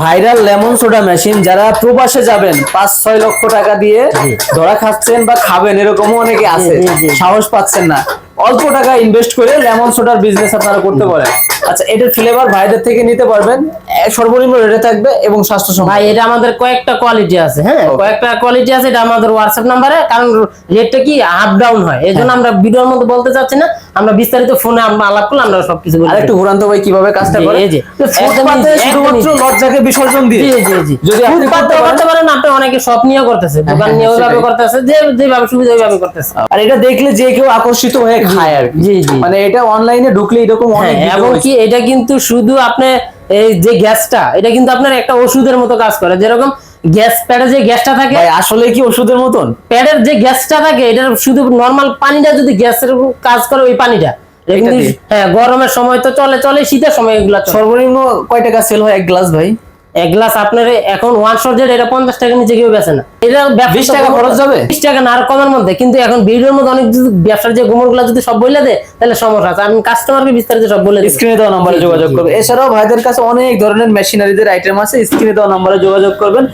Viral lemon soda machine যারা প্রবাসে যাবেন পাঁচ ছয় লক্ষ টাকা দিয়ে। ধরা খাচ্ছেন বা খাবেন এরকমও অনেকে আছে। সাহস পাচ্ছেন না। অল্প টাকা ইনভেস্ট করে লেমন সোডার বিজনেস আপনারা করতে পারেন। আচ্ছা এটার ফ্লেভার ভাইদের থেকে নিতে পারবেন। সর্বনিম্ন রেটে থাকবে এবং স্বাস্থ্যসম্মত। ভাই এটা আমাদের কয়েকটা কোয়ালিটি আছে হ্যাঁ? কয়েকটা কোয়ালিটি আছে এটা আমাদের হোয়াটসঅ্যাপ নাম্বারে কারণ রেটটা কি আপ ডাউন হয়। এই জন্য আমরা ভিডিওর মধ্যে বলতে চাচ্ছি না আমরা বিস্তারিত ফোনে আমরা আলাপ করলে আমরা সবকিছু বলে একটু ঘুরান্ত ভাই কীভাবে কাজটা করে? এই যে। ফুটপাতে শুধুমাত্র লজ্জাকে বিসর্জন দিয়ে? জি জি জি যদি আপনি ফুটপাতে করতে পারেন- আপনি অনেকে শপ নিয়ে করতেছে দোকান হ্যাঁ, নিয়ে ওইভাবে করতেছে যে যেভাবে সুবিধা ওইভাবে করতেছে। আর এটা দেখলে যে কেউ আকর্ষিত হয়ে খায় আর জি, জি। মানে এটা অনলাইনে ঢুকলে এরকম হ্যাঁ অনেক এবং কি এটা কিন্তু শুধু আপনি এই যে গ্যাসটা এটা কিন্তু আপনার একটা ওষুধের মতো কাজ করে। যেরকম গ্যাস প্যাডে যে গ্যাসটা থাকে ভাই আসলে কি ওষুধের মতন? প্যাডের যে গ্যাসটা থাকে এটার শুধু নর্মাল পানিটা যদি গ্যাসের কাজ করে ওই পানিটা। এটা? হ্যাঁ গরমের সময় তো চলে চলে শীতের সময় এগুলা সর্বনিম্ন কয় টাকা সেল হয় এক গ্লাস ভাই? এক গ্লাস আপনার এখন ওয়ান এটা পঞ্চাশ নিচে কেউ বেছে না। এটা 20 টাকা খরচ যাবে? বিশ টাকা না আর কমের মধ্যে। কিন্তু এখন ভিডিওর মধ্যে অনেক ব্যবসার যে গোমরগুলা যদি সব বলে দেয় তাহলে সমস্যা আছে। আমি কাস্টমারকে বিস্তারিত সব বলে স্ক্রিনে দেওয়া নম্বরে যোগাযোগ জি। করবে। এছাড়াও ভাইদের কাছে অনেক ধরনের মেশিনারিদের আইটেম আছে। স্ক্রিনে দেওয়া নম্বরে যোগাযোগ করবেন।